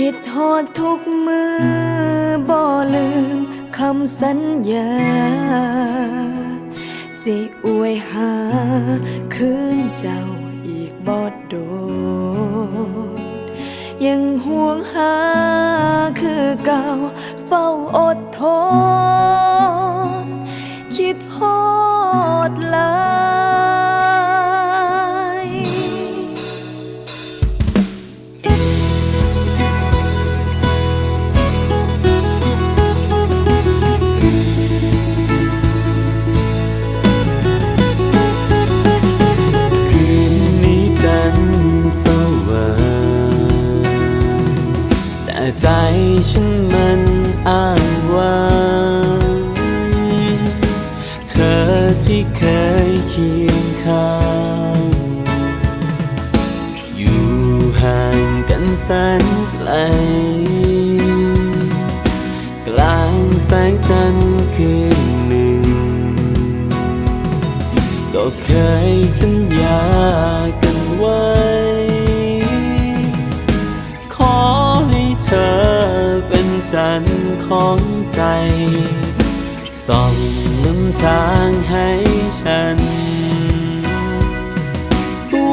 คิดฮอดทุกมือบ่ลืมคำสัญญา สิอวยหา คืนเจ้าอีกบ่โดนยังห่วงหาคือเก่า เฝ้าอดทน ใจฉันมันอ้างว้างเธอที่เคยเคียงข้าง อยู่ห่างกันแสนไกล กลางแสงจันทร์คืนหนึ่ง ก็เคยสัญญา จันทร์ของใจ ส่องนำทางให้ฉัน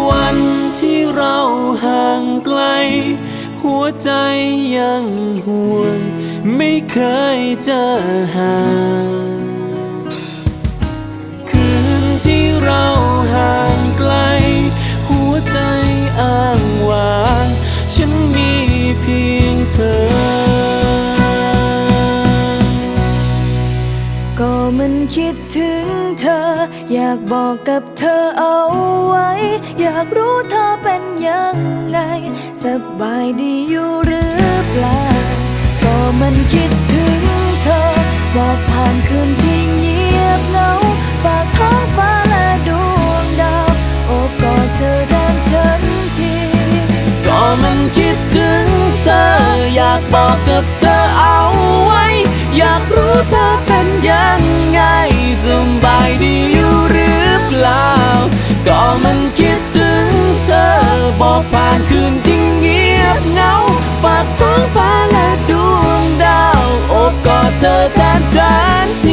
วันที่เราห่างไกล หัวใจยังห่วง ไม่เคยเจอห่าง มันคิดถึงเธอ อยากบอกกับเธอเอาไว้ อยากรู้เธอเป็นยังไง สบายดีอยู่หรือเปล่า ก็มันคิดถึงเธอ บอกผ่านคืนที่เงียบเหงา ฝากท้องฟ้าและดวงดาว โอบกอดเธอแทนฉันที ก็มันคิดถึงเธอ อยากบอกกับเธอเอาไว้ อยากรู้เธอเป็นยังไง สบายดีอยู่หรือเปล่า ก็มันคิดถึงเธอ บอกผ่านคืนที่เงียบเหงา ฝากท้องฟ้าและดวงดาว โอบกอดเธอแทนฉันที